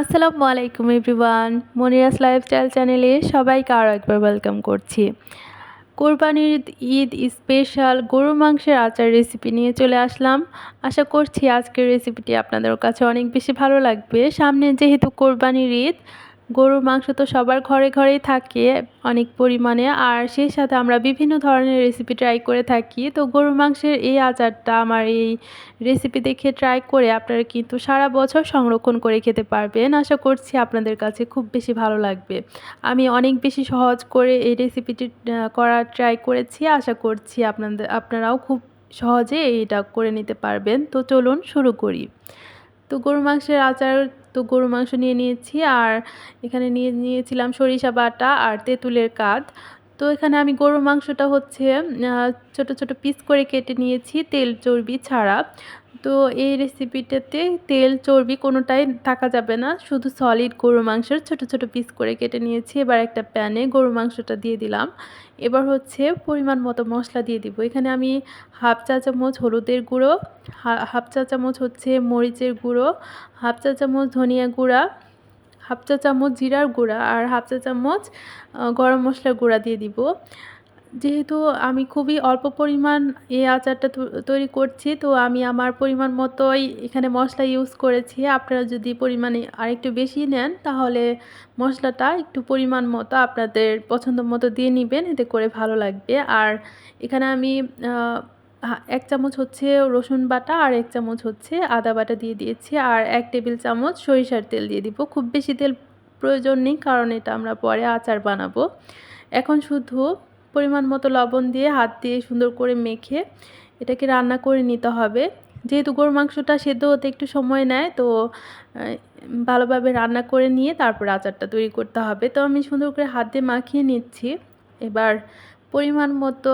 আসসালামু আলাইকুম everyone. Monira's lifestyle চ্যানেলে সবাইকে আরও একবার ওয়েলকাম করছি। কোরবানির ঈদ স্পেশাল গরু মাংসের আচার রেসিপি নিয়ে চলে আসলাম। আশা করছি আজকের রেসিপিটি আপনাদের কাছে অনেক বেশি ভালো লাগবে। সামনে যেহেতু কোরবানির ঈদ গরুর মাংস তো সবার ঘরে ঘরেই থাকে অনেক পরিমাণে। আর সেই সাথে আমরা বিভিন্ন ধরনের রেসিপি ট্রাই করে থাকি। তো গরুর মাংসের এই আচারটা আমার এই রেসিপি দেখে ট্রাই করে আপনারা কিন্তু সারা বছর সংরক্ষণ করে খেতে পারবেন। আশা করছি আপনাদের কাছে খুব বেশি ভালো লাগবে। আমি অনেক বেশি সহজ করে এই রেসিপিটি করার ট্রাই করেছি। আশা করছি আপনাদের, আপনারাও খুব সহজে এইটা করে নিতে পারবেন। তো চলুন শুরু করি। তো গরু মাংসের আচার তো গরু মাংস নিয়ে নিয়েছি আর এখানে নিয়ে নিয়েছিলাম সরিষা বাটা আর তেঁতুলের কাঁধ তো এখানে আমি গরু মাংসটা হচ্ছে ছোট ছোট পিস করে কেটে নিয়েছি তেল চর্বি ছাড়া। তো এই রেসিপিটাতে তেল, চর্বি কোনোটাই থাকা যাবে না। শুধু সলিড গরু মাংসের ছোট ছোট পিস করে কেটে নিয়েছি। এবার একটা প্যানে গরু মাংসটা দিয়ে দিলাম। এবার হচ্ছে পরিমাণ মতো মশলা দিয়ে দিব। এখানে আমি হাফ চা চামচ হলুদের গুঁড়ো হাফ চা চামচ হচ্ছে মরিচের গুঁড়ো, হাফ চা চামচ ধনিয়া গুঁড়া, হাফ চা চামচ জিরার গুঁড়া আর হাফ চা চামচ গরম মশলার গুঁড়া দিয়ে দিব। যেহেতু আমি খুবই অল্প পরিমাণ এই আচারটা তৈরি করছি, তো আমি আমার পরিমাণ মতোই এখানে মশলা ইউজ করেছি। আপনারা যদি পরিমাণে আরেকটু বেশি নেন, তাহলে মশলাটা একটু পরিমাণ মতো আপনাদের পছন্দ মতো দিয়ে নেবেন, এতে করে ভালো লাগবে। আর এখানে আমি এক চামচ হচ্ছে রসুন বাটা আর এক চামচ হচ্ছে আদা বাটা দিয়ে দিয়েছি। আর এক টেবিল চামচ সরিষার তেল দিয়ে দিব। খুব বেশি তেল প্রয়োজন নেই, কারণ এটা আমরা পরে আচার বানাবো। এখন শুধু পরিমাণ মতো লবণ দিয়ে হাত দিয়ে সুন্দর করে মেখে এটাকে রান্না করে নিতে হবে। যেহেতু গরুর মাংসটা সেদ্ধ হতে একটু সময় নেয়, তো ভালোভাবে রান্না করে নিয়ে তারপর আচারটা তৈরি করতে হবে। তো আমি সুন্দর করে হাত দিয়ে মাখিয়ে নিচ্ছি। এবার পরিমাণ মতো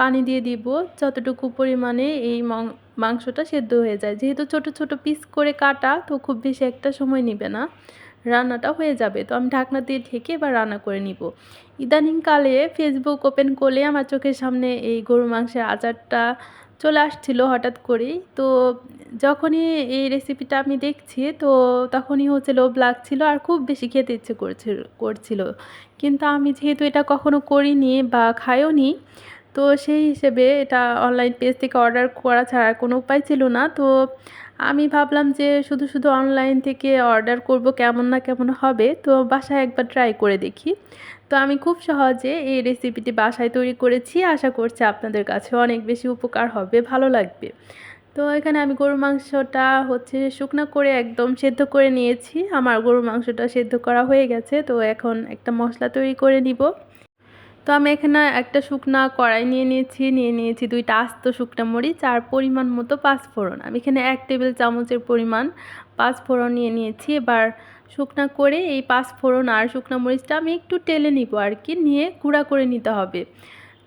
পানি দিয়ে দিব, যতটুকু পরিমাণে এই মাংসটা সেদ্ধ হয়ে যায়। যেহেতু ছোট ছোট পিস করে কাটা, তো খুব বেশি একটা সময় নেবে না। রান্নাটা হয়ে যাবে। তো আমি ঢাকনা দিয়ে ঢেকে এবার রান্না করে নিব। ইদানিংকালে ফেসবুক ওপেন করলে আমার চোখের সামনে এই গরু মাংসের আচারটা চলে আসছিল হঠাৎ করেই। তো যখনই এই রেসিপিটা আমি দেখছি, তো তখনই হচ্ছে লোভ লাগছিল আর খুব বেশি খেতে ইচ্ছে করছিল করছিল। কিন্তু আমি যেহেতু এটা কখনো করিনি বা খাইও নি তো সেই হিসেবে এটা অনলাইন পেজ থেকে অর্ডার করা ছাড়া কোনো উপায় ছিল না। তো আমি ভাবলাম যে শুধু শুধু অনলাইন থেকে অর্ডার করব কেমন না কেমন হবে। তো বাসায় একবার ট্রাই করে দেখি। তো আমি খুব সহজে এই রেসিপিটি বাসায় তৈরি করেছি। আশা করছি আপনাদের কাছে অনেক বেশি উপকার হবে, ভালো লাগবে। তো এখানে আমি গরুর মাংসটা হচ্ছে শুকনো করে একদম সেদ্ধ করে নিয়েছি। আমার গরুর মাংসটা সেদ্ধ করা হয়ে গেছে। তো এখন একটা মশলা তৈরি করে নিব। তো আমি এখানে একটা শুকনা কড়াই নিয়ে নিয়েছি নিয়ে নিয়েছি দুইটা আস্ত শুকনা মরিচ আর পরিমাণ মতো পাঁচফোড়ন। আমি এখানে এক টেবিল চামচের পরিমাণ পাঁচফোড়ন নিয়ে নিয়েছি। এবার শুকনা করে এই পাঁচফোড়ন আর শুকনা মরিচটা আমি একটু টেলে নিব আর কি, নিয়ে গুঁড়া করে নিতে হবে।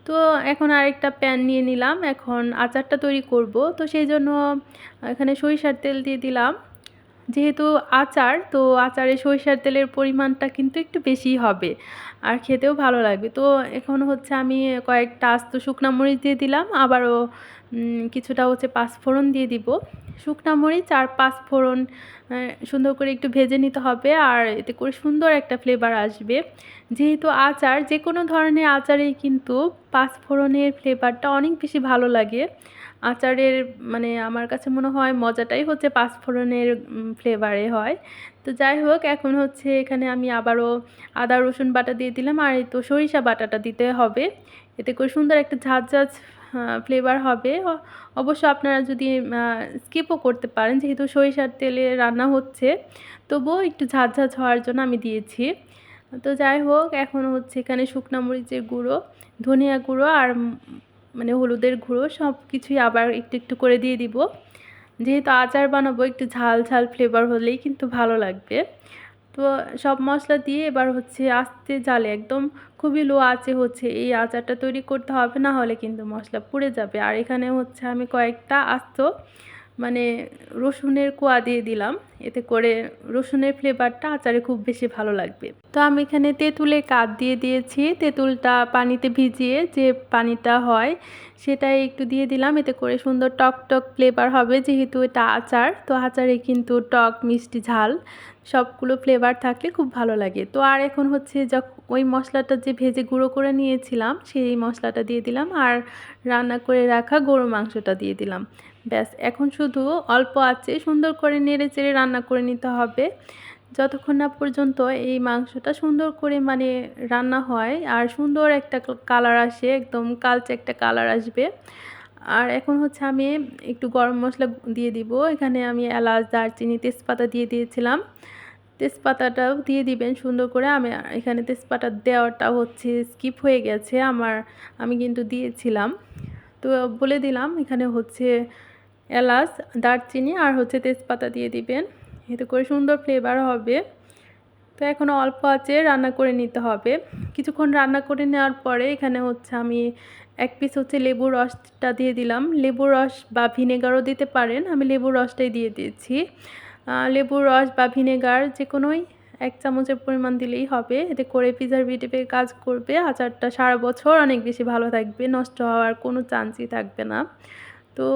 তো এখন আরেকটা প্যান নিয়ে নিলাম। এখন আচারটা তৈরি করব। তো সেই জন্য এখানে সরিষার তেল দিয়ে দিলাম। যেহেতু আচার, তো আচারে সরিষার তেলের পরিমাণটা কিন্তু একটু বেশি হবে। আর খেতেও ভালো লাগবে। তো এখন হচ্ছে আমি কয়েকটা আস্ত শুকনা মরিচ দিয়ে দিলাম। আবারও কিছুটা হচ্ছে পাঁচফোড়ন দিয়ে দিব। শুকনা মরিচ আর পাঁচফোড়ন সুন্দর করে একটু ভেজে নিতে হবে। আর এতে করে সুন্দর একটা ফ্লেভার আসবে। যেহেতু আচার যে কোনো ধরনের আচারেই কিন্তু পাঁচফোড়নের ফ্লেভারটা অনেক বেশি ভালো লাগে। আচারের মানে আমার কাছে মনে হয় মজাটাই হচ্ছে পাঁচফোড়নের ফ্লেভারে হয়। তো যাই হোক, এখন হচ্ছে এখানে আমি আবারও আদা, রসুন বাটা দিয়ে দিলাম। আর এই তো সরিষা বাটাটা দিতে হবে। এতে করে সুন্দর একটা ঝাঁঝ ঝাঁঝ ফ্লেভার হবে। অবশ্য আপনারা যদি স্কিপও করতে পারেন, যেহেতু সরিষার তেলে রান্না হচ্ছে, তবুও একটু ঝাঁঝ ঝাঁঝ হওয়ার জন্য আমি দিয়েছি। তো যাই হোক, এখন হচ্ছে এখানে শুকনা মরিচের গুঁড়ো, ধনিয়া গুঁড়ো আর মানে হলুদের গুঁড়ো সব কিছুই আবার একটু একটু করে দিয়ে দিব। যেহেতু আচার বানাবো, একটু ঝাল ঝাল ফ্লেভার হলেই কিন্তু ভালো লাগবে। তো সব মশলা দিয়ে এবার হচ্ছে আস্তে জালে, একদম খুবই লো আছে হচ্ছে, এই আচারটা তৈরি করতে হবে, না হলে কিন্তু মশলা পুড়ে যাবে। আর এখানে হচ্ছে আমি কয়েকটা আস্ত মানে রসুনের কোয়া দিয়ে দিলাম। এতে করে রসুনের ফ্লেভারটা আচারে খুব বেশি ভালো লাগবে। তো আমি এখানে তেঁতুলের কাঠ দিয়ে দিয়েছি। তেঁতুলটা পানিতে ভিজিয়ে যে পানিটা হয় সেটাই একটু দিয়ে দিলাম। এতে করে সুন্দর টক টক ফ্লেভার হবে যেহেতু এটা আচার। তো আচারে কিন্তু টক, মিষ্টি, ঝাল সবগুলো ফ্লেভার থাকলে খুব ভালো লাগে। তো আর এখন হচ্ছে যখন ওই মশলাটা যে ভেজে গুঁড়ো করে নিয়েছিলাম, সেই মশলাটা দিয়ে দিলাম। আর রান্না করে রাখা গরু মাংসটা দিয়ে দিলাম। ব্যাস, এখন শুধু অল্প আছে, সুন্দর করে নেড়ে চেড়ে রান্না করে নিতে হবে। যতক্ষণ না পর্যন্ত এই মাংসটা সুন্দর করে মানে রান্না হয় আর সুন্দর একটা কালার আসে, একদম কালচে একটা কালার আসবে। আর এখন হচ্ছে আমি একটু গরম মশলা দিয়ে দিব। এখানে আমি এলাচ, দারচিনি, তেজপাতা দিয়ে দিয়েছিলাম। তেজপাতাটাও দিয়ে দিবেন সুন্দর করে। আমি এখানে তেজপাতা দেওয়াটা হচ্ছে স্কিপ হয়ে গেছে। আমার, আমি কিন্তু দিয়েছিলাম। তো বলে দিলাম, এখানে হচ্ছে এলাচ, দারচিনি আর হচ্ছে তেজপাতা দিয়ে দিবেন। এতে করে সুন্দর ফ্লেভার হবে। তো এখন অল্প আছে, রান্না করে নিতে হবে। কিছুক্ষণ রান্না করে নেওয়ার পরে এখানে হচ্ছে আমি এক পিস হচ্ছে লেবুর রসটা দিয়ে দিলাম। লেবুর রস বা ভিনেগারও দিতে পারেন, আমি লেবুর রসটাই দিয়ে দিয়েছি। লেবুর রস বা ভিনেগার যে কোনোই এক চামচের পরিমাণ দিলেই হবে। এতে করে প্রিজারভেটিভের কাজ করবে, আচারটা সারা বছর অনেক বেশি ভালো থাকবে, নষ্ট হওয়ার কোনো চান্সই থাকবে না। তো,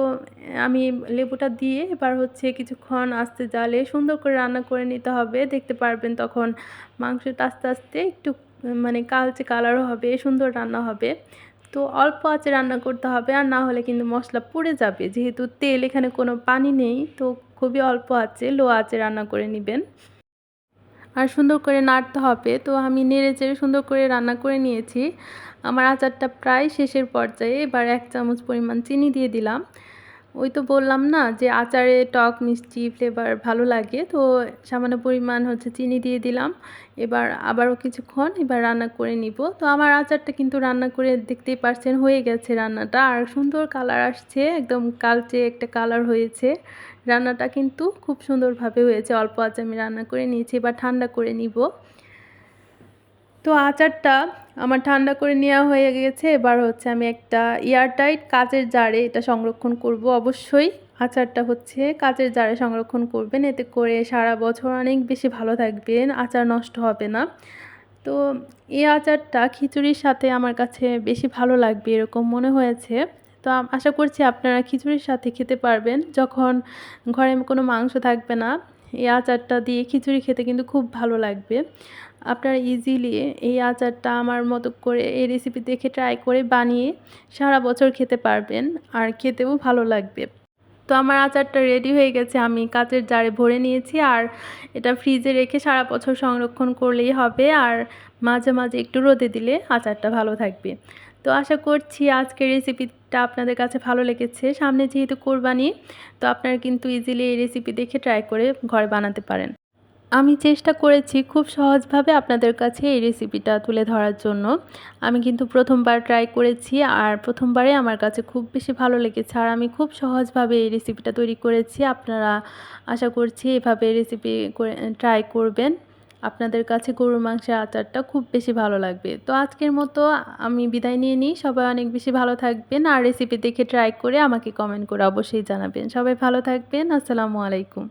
আমি লেবুটা দিয়ে এবার হচ্ছে কিছুক্ষণ আস্তে জালে সুন্দর করে রান্না করে নিতে হবে। দেখতে পারবেন তখন মাংসটা আস্তে আস্তে একটু মানে কালচে কালারও হবে, সুন্দর রান্না হবে। তো অল্প আঁচে রান্না করতে হবে, আর না হলে কিন্তু মশলা পুড়ে যাবে। যেহেতু তেল এখানে কোনো পানি নেই, তো খুবই অল্প আছে লো আঁচে রান্না করে নেবেন। আর সুন্দর করে নাড়তে হবে। তো আমি নেড়ে চেড়ে সুন্দর করে রান্না করে নিয়েছি। আমার আচারটা প্রায় শেষের পর্যায়ে এবার এক চামচ পরিমাণ চিনি দিয়ে দিলাম। ওই তো বললাম না যে আচারে টক, মিষ্টি ফ্লেভার ভালো লাগে, তো সামান্য পরিমাণ হচ্ছে চিনি দিয়ে দিলাম। এবার আবারও কিছুক্ষণ এবার রান্না করে নিব। তো আমার আচারটা কিন্তু রান্না করে দেখতেই পারছেন হয়ে গেছে রান্নাটা। আর সুন্দর কালার আসছে, একদম কালচে একটা কালার হয়েছে। রান্নাটা কিন্তু খুব সুন্দরভাবে হয়েছে। অল্প আচার আমি রান্না করে নিয়েছি, এবার ঠান্ডা করে নিব। তো আচারটা আমার ঠান্ডা করে নেওয়া হয়ে গেছে। এবার হচ্ছে আমি একটা এয়ারটাইট কাচের জারে এটা সংরক্ষণ করব অবশ্যই। আচারটা হচ্ছে কাচের জারে সংরক্ষণ করবেন। এতে করে সারা বছর অনেক বেশি ভালো থাকবেন, আচার নষ্ট হবে না। তো এই আচারটা খিচুড়ির সাথে আমার কাছে বেশি ভালো লাগবে এরকম মনে হয়েছে। তো আশা করছি আপনারা খিচুড়ির সাথে খেতে পারবেন। যখন ঘরে কোনো মাংস থাকবে না এই আচারটা দিয়ে খিচুড়ি খেতে কিন্তু খুব ভালো লাগবে। আপনারা ইজিলি এই আচারটা আমার মতো করে, এই রেসিপি দেখে ট্রাই করে বানিয়ে সারা বছর খেতে পারবেন আর খেতেও ভালো লাগবে। তো আমার আচারটা রেডি হয়ে গেছে, আমি কাচের জারে ভরে নিয়েছি আর এটা ফ্রিজে রেখে সারা বছর সংরক্ষণ করলেই হবে আর মাঝে মাঝে একটু রোদে দিলে আচারটা ভালো থাকবে। তো আশা করছি আজকের রেসিপিটা আপনাদের কাছে ভালো লেগেছে। সামনে যেহেতু কোরবানি, তো আপনারা কিন্তু ইজিলি এই রেসিপি দেখে ট্রাই করে ঘরে বানাতে পারেন। আমি চেষ্টা করেছি খুব সহজভাবে আপনাদের কাছে এই রেসিপিটা তুলে ধরার জন্য। আমি কিন্তু প্রথমবার ট্রাই করেছি আর প্রথমবারে আমার কাছে খুব বেশি ভালো লেগেছে আর আমি খুব সহজভাবে এই রেসিপিটা তৈরি করেছি। আপনারা আশা করছি এভাবে রেসিপি করে ট্রাই করবেন। আপনাদের কাছে গরুর মাংসের আচারটা খুব বেশি ভালো লাগবে। তো আজকের মতো আমি বিদায় নিয়ে নিই। সবাই অনেক বেশি ভালো থাকবেন আর রেসিপি দেখে ট্রাই করে আমাকে কমেন্ট করে অবশ্যই জানাবেন। সবাই ভালো থাকবেন। আসসালামু আলাইকুম।